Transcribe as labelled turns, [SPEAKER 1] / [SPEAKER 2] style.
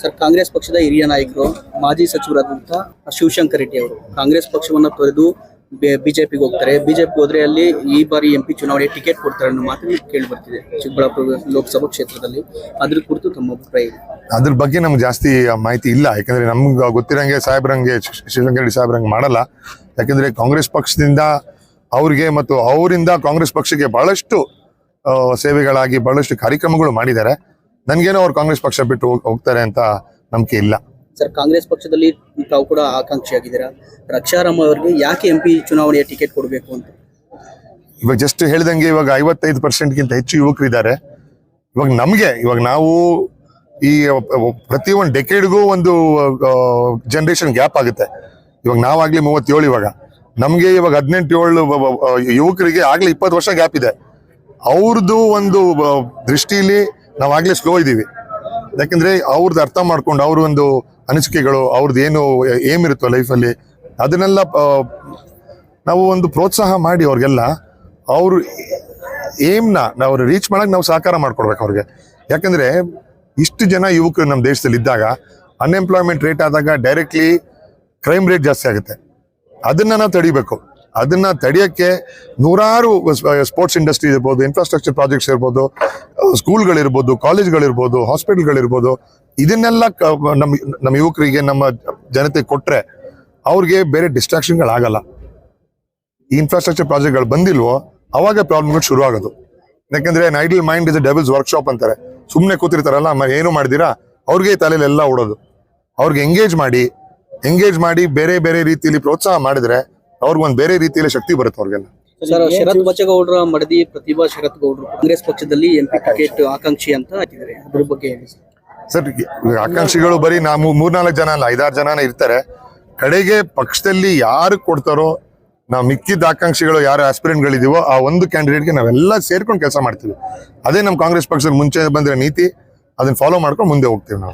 [SPEAKER 1] Sir, Congress ಪಕ್ಷದ ಹಿರಿಯ ನಾಯಕರು, ಮಾಜಿ ಸಚಿವರಾದಂತಹ ಶಿವಶಂಕರ್ ರೆಡ್ಡಿ ಅವರು. ಕಾಂಗ್ರೆಸ್ ಪಕ್ಷವನ್ನ ತೊರೆದು ಬಿಜೆಪಿಗೆ ಹೋಗ್ತಾರೆ. ಬಿಜೆಪಿ ಹೋದ್ರೆ ಅಲ್ಲಿ ಈ ಬಾರಿ ಎಂ ಪಿ ಚುನಾವಣೆ ಟಿಕೆಟ್ ಕೊಡ್ತಾರೆ ಅನ್ನೋ ಮಾತು ಕೇಳಿ ಬರ್ತಿದೆ ಚಿಕ್ಕಬಳ್ಳಾಪುರ ಲೋಕಸಭಾ ಕ್ಷೇತ್ರದಲ್ಲಿ. ಅದ್ರ ಕುರಿತು ತಮ್ಮ ಅಭಿಪ್ರಾಯ
[SPEAKER 2] ಅದ್ರ ಬಗ್ಗೆ ನಮ್ಗೆ ಜಾಸ್ತಿ ಮಾಹಿತಿ ಇಲ್ಲ. ಯಾಕಂದ್ರೆ ನಮ್ಗೆ ಗೊತ್ತಿರಂಗೆ ಸಾಹೇಬ್ರಂಗೆ ಶ್ರೀಲಂಕಾ ಸಾಹೇಬ್ರಂಗೆ ಮಾಡಲ್ಲ. ಯಾಕಂದ್ರೆ ಕಾಂಗ್ರೆಸ್ ಪಕ್ಷದಿಂದ ಅವ್ರಿಗೆ ಮತ್ತು ಅವರಿಂದ ಕಾಂಗ್ರೆಸ್ ಪಕ್ಷಕ್ಕೆ ಬಹಳಷ್ಟು ಸೇವೆಗಳಾಗಿ ಬಹಳಷ್ಟು ಕಾರ್ಯಕ್ರಮಗಳು ಮಾಡಿದ್ದಾರೆ. ನನ್ಗೇನೋ ಅವ್ರು ಕಾಂಗ್ರೆಸ್ ಪಕ್ಷ ಬಿಟ್ಟು ಹೋಗ್- ಹೋಗ್ತಾರೆ ಅಂತ ನಂಬಿಕೆ ಇಲ್ಲ.
[SPEAKER 1] ಸರ್ ಕಾಂಗ್ರೆಸ್ ಪಕ್ಷದಲ್ಲಿ ತಾವು ಕೂಡ ಆಕಾಂಕ್ಷಿಯಾಗಿದ್ದೀರಾ? ರಕ್ಷಾರಾಮ್ ಅವರಿಗೆ ಯಾಕೆ ಎಂ ಪಿ ಚುನಾವಣೆಯ ಟಿಕೆಟ್ ಕೊಡಬೇಕು ಅಂತ?
[SPEAKER 2] ಇವಾಗ ಜಸ್ಟ್ ಹೇಳ್ದಂಗೆ ಇವಾಗ ಐವತ್ತೈದು ಪರ್ಸೆಂಟ್ಗಿಂತ ಹೆಚ್ಚು ಯುವಕರಿದ್ದಾರೆ. ಇವಾಗ ನಮಗೆ ಇವಾಗ ನಾವು ಈ ಪ್ರತಿ ಒಂದು ಡೆಕೆಡ್ಗೂ ಒಂದು ಜನರೇಷನ್ ಗ್ಯಾಪ್ ಆಗುತ್ತೆ. ಇವಾಗ ನಾವಾಗ್ಲಿ ಮೂವತ್ತೇಳು ಇವಾಗ. ನಮಗೆ ಇವಾಗ ಹದಿನೆಂಟು ಏಳು ಯುವಕರಿಗೆ ಆಗಲಿ ಇಪ್ಪತ್ತು ವರ್ಷ ಗ್ಯಾಪ್ ಇದೆ. ಅವ್ರದ್ದು ಒಂದು ಆ, ದೃಷ್ಟಿಲಿ ಆಗಲೇ ಸ್ಲೋ ಇದ್ದೀವಿ. ಯಾಕೆಂದರೆ ಅವ್ರದ್ದು ಅರ್ಥ ಮಾಡ್ಕೊಂಡು ಅವ್ರ ಒಂದು ಅನಿಸಿಕೆಗಳು ಅವ್ರದ್ದು ಏನು, ಏಮ್ ಇರುತ್ತೋ ಲೈಫಲ್ಲಿ ಅದನ್ನೆಲ್ಲ ನಾವು ಒಂದು ಪ್ರೋತ್ಸಾಹ ಮಾಡಿ ಅವ್ರಿಗೆಲ್ಲ, ಅವರು ಏಮ್ನ ನಾವು ರೀಚ್ ಮಾಡೋಕ್ಕೆ ನಾವು ಸಹಕಾರ ಮಾಡ್ಕೊಡ್ಬೇಕು ಅವ್ರಿಗೆ. ಯಾಕೆಂದರೆ ಇಷ್ಟು ಜನ ಯುವಕರು ನಮ್ಮ ದೇಶದಲ್ಲಿ ಇದ್ದಾಗ ಅನ್ಎಂಪ್ಲಾಯ್ಮೆಂಟ್ ರೇಟ್ ಆದಾಗ ಡೈರೆಕ್ಟ್ಲಿ ಕ್ರೈಮ್ ರೇಟ್ ಜಾಸ್ತಿ ಆಗುತ್ತೆ. ಅದನ್ನು ನಾವು ತಡಿಬೇಕು. ಅದನ್ನ ತಡಿಯಕ್ಕೆ ನೂರಾರು ಸ್ಪೋರ್ಟ್ಸ್ ಇಂಡಸ್ಟ್ರಿ ಇರ್ಬೋದು ಇನ್ಫ್ರಾಸ್ಟ್ರಕ್ಚರ್ ಪ್ರಾಜೆಕ್ಟ್ಸ್ ಇರ್ಬೋದು ಸ್ಕೂಲ್ಗಳಿರ್ಬೋದು ಕಾಲೇಜ್ಗಳಿರ್ಬೋದು ಹಾಸ್ಪಿಟಲ್ಗಳಿರ್ಬೋದು ಇದನ್ನೆಲ್ಲ ನಮ್ಮ ನಮ್ಮ ಯುವಕರಿಗೆ, ನಮ್ಮ ಜನತೆ ಕೊಟ್ಟರೆ ಅವ್ರಿಗೆ ಬೇರೆ ಡಿಸ್ಟ್ರಾಕ್ಷನ್ಗಳಾಗಲ್ಲ ಈ ಇನ್ಫ್ರಾಸ್ಟ್ರಕ್ಚರ್ ಪ್ರಾಜೆಕ್ಟ್ಗಳು ಬಂದಿಲ್ವೋ, ಅವಾಗ ಪ್ರಾಬ್ಲಮ್ಗಳು ಶುರು ಆಗೋದು ಯಾಕಂದ್ರೆ idle mind is devil's workshop ಅಂತಾರೆ. ಸುಮ್ಮನೆ ಕೂತಿರ್ತಾರಲ್ಲ ಏನು ಮಾಡಿದಿರಾ ಅವ್ರಿಗೆ ತಲೆಯಲ್ಲಿ ಎಲ್ಲ ಓಡೋದು. ಅವ್ರಿಗೆ ಎಂಗೇಜ್ ಮಾಡಿ ಎಂಗೇಜ್ ಮಾಡಿ ಬೇರೆ ಬೇರೆ ರೀತಿಯಲ್ಲಿ ಪ್ರೋತ್ಸಾಹ ಮಾಡಿದ್ರೆ ಅವ್ರಿಗೆ ಒಂದು ಬೇರೆ ರೀತಿಯಲ್ಲಿ ಶಕ್ತಿ ಬರುತ್ತೆ ಅವ್ರಿಗೆಲ್ಲ.
[SPEAKER 1] ಸರ್ ಶರತ್ ಬಚ್ಚಗೌಡರ ಮಡದಿ ಪ್ರತಿಭಾ ಶರತ್ ಗೌಡರು ಕಾಂಗ್ರೆಸ್ ಪಕ್ಷದಲ್ಲಿ ಎಂಪಿ ಟಿಕೆಟ್ ಆಕಾಂಕ್ಷಿ ಅಂತ ಹಾಕಿದ್ದಾರೆ. ಅದ್ರ ಬಗ್ಗೆ ಹೇಳಿ ಸರ್.
[SPEAKER 2] ಸರ್ ಆಕಾಂಕ್ಷಿಗಳು ಬರೀ ನಾ ಮೂರ್ ಮೂರ್ನಾಲ್ಕು ಜನ ಅಲ್ಲ ಐದಾರು ಜನನೇ ಇರ್ತಾರೆ. ಕಡೆಗೆ ಪಕ್ಷದಲ್ಲಿ ಯಾರು ಕೊಡ್ತಾರೋ ನಾವು ಮಿಕ್ಕಿದ ಆಕಾಂಕ್ಷಿಗಳು ಯಾರು ಆಸ್ಪಿರೆಂಟ್ಗಳಿದೀವೋ ಆ ಒಂದು ಕ್ಯಾಂಡಿಡೇಟ್ಗೆ ನಾವೆಲ್ಲ ಸೇರ್ಕೊಂಡು ಕೆಲಸ ಮಾಡ್ತೀವಿ. ಅದೇ ನಮ್ಮ ಕಾಂಗ್ರೆಸ್ ಪಕ್ಷದ ಮುಂಚೆ ಬಂದಿರೋ ನೀತಿ ಅದನ್ನ ಫಾಲೋ ಮಾಡ್ಕೊಂಡು ಮುಂದೆ ಹೋಗ್ತೀವಿ ನಾವು.